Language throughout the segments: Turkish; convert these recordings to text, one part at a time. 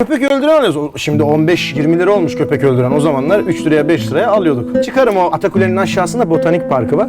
Köpek öldüren alıyoruz. Şimdi 15-20 lira olmuş köpek öldüren. O zamanlar 3 liraya 5 liraya alıyorduk. Çıkarım o Atakule'nin aşağısında botanik parkı var.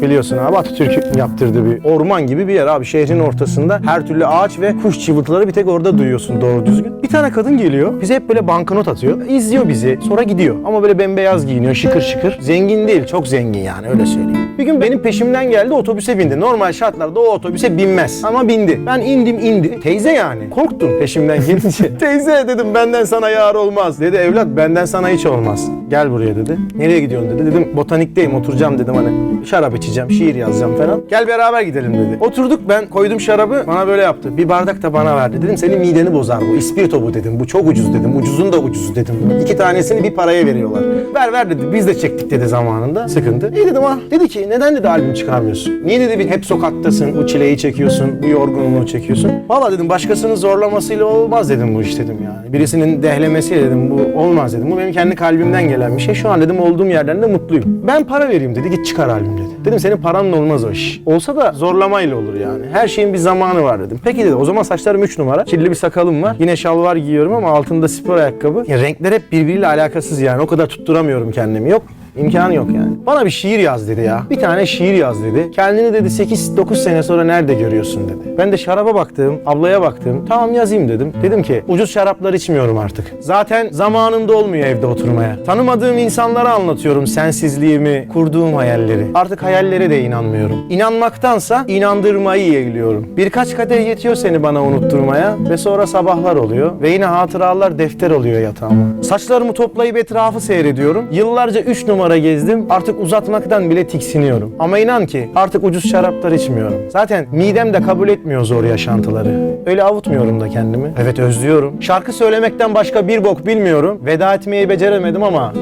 Biliyorsun abi Atatürk yaptırdığı bir orman gibi bir yer abi. Şehrin ortasında her türlü ağaç ve kuş cıvıltıları bir tek orada duyuyorsun doğru düzgün. Bir tane kadın geliyor. Bize hep böyle banknot atıyor. İzliyor bizi. Sonra gidiyor. Ama böyle bembeyaz giyiniyor. Şıkır şıkır. Zengin değil. Çok zengin yani öyle söyleyeyim. Bir gün benim peşimden geldi otobüse bindi. Normal şartlarda o otobüse binmez. Ama bindi. Ben indim indi. Teyze yani. Korktum peşimden gelince. Teyze dedim benden sana yar olmaz. Dedi evlat benden sana hiç olmaz. Gel buraya dedi. Nereye gidiyorsun dedi. Dedim botanikteyim oturacağım dedim hani. Şarap içeceğim, şiir yazacağım falan. Gel beraber gidelim dedi. Oturduk ben koydum şarabı bana böyle yaptı. Bir bardak da bana verdi. Dedim senin mideni bozar bu. İspirto bu dedim. Bu çok ucuz dedim. Ucuzun da ucuzu dedim. İki tanesini bir paraya veriyorlar. Ver ver dedi. Biz de çektik dedi zamanında. Sıkıntı. İyi dedim ah. Dedi ki neden dedi albüm çıkarmıyorsun? Niye dedi bir hep sokaktasın. Bu çileyi çekiyorsun. Bu yorgunluğu çekiyorsun. Valla dedim başkasının zorlamasıyla olmaz dedim bu iş dedim yani. Birisinin dehlemesiyle dedim bu olmaz dedim. Bu benim kendi kalbimden gelen bir şey. Şu an dedim olduğum yerden de mutluyum. Ben para vereyim dedi. Git çıkar albüm dedi. Dedim senin paranla olmaz o iş. Olsa da zorlamayla olur yani. Her şeyin bir zamanı var dedim. Peki dedi o zaman saçlarım 3 numara. Kirli bir sakalım var. Yine şalvar giyiyorum ama altında spor ayakkabı. Ya renkler hep birbiriyle alakasız yani. O kadar tutturamıyorum kendimi. Yok. İmkanı yok yani. Bana bir şiir yaz dedi ya. Bir tane şiir yaz dedi. Kendini dedi 8-9 sene sonra nerede görüyorsun dedi. Ben de şaraba baktım, ablaya baktım. Tamam yazayım dedim. Dedim ki ucuz şaraplar içmiyorum artık. Zaten zamanımda olmuyor evde oturmaya. Tanımadığım insanlara anlatıyorum sensizliğimi, kurduğum hayalleri. Artık hayallere de inanmıyorum. İnanmaktansa inandırmayı yeğliyorum. Birkaç kadeh yetiyor seni bana unutturmaya ve sonra sabahlar oluyor ve yine hatıralar defter oluyor yatağıma. Saçlarımı toplayıp etrafı seyrediyorum. Yıllarca 3 numara gezdim. Artık uzatmaktan bile tiksiniyorum. Ama inan ki artık ucuz şaraplar içmiyorum. Zaten midem de kabul etmiyor zor yaşantıları. Öyle avutmuyorum da kendimi. Evet özlüyorum. Şarkı söylemekten başka bir bok bilmiyorum. Veda etmeyi beceremedim ama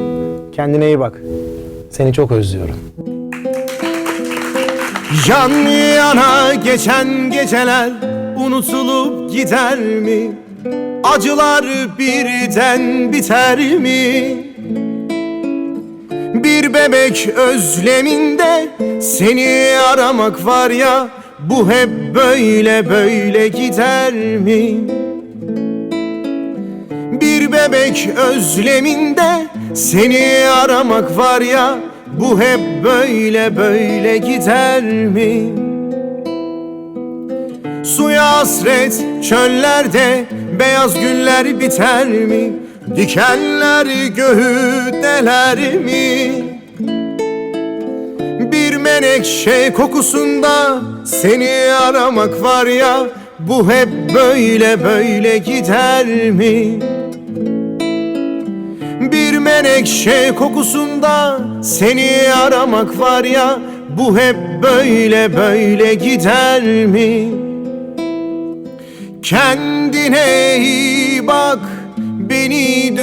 kendine iyi bak. Seni çok özlüyorum. Yan yana geçen geceler unutulup gider mi? Acılar birden biter mi? Bir bebek özleminde seni aramak var ya Bu hep böyle böyle gider mi? Bir bebek özleminde seni aramak var ya Bu hep böyle böyle gider mi? Suya hasret çöllerde beyaz güller biter mi? Dikenler göğü deler mi? Bir menekşe kokusunda seni aramak var ya Bu hep böyle böyle gider mi? Bir menekşe kokusunda seni aramak var ya Bu hep böyle böyle gider mi? Kendine iyi bak Beni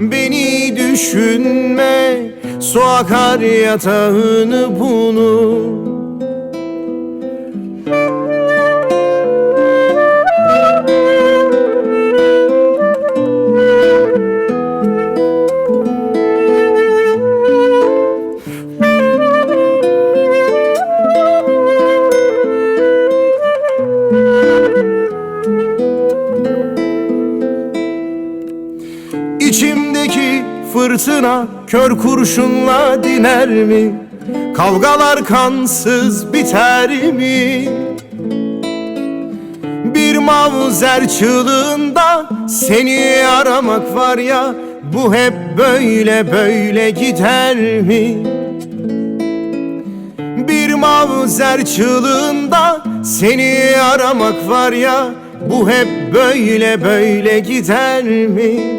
Beni düşünme Su akar yatağını bulur fırtına kör kurşunla diner mi? Kavgalar kansız biter mi? Bir mavzer çığlığında seni aramak var ya Bu hep böyle böyle gider mi? Bir mavzer çığlığında seni aramak var ya Bu hep böyle böyle gider mi?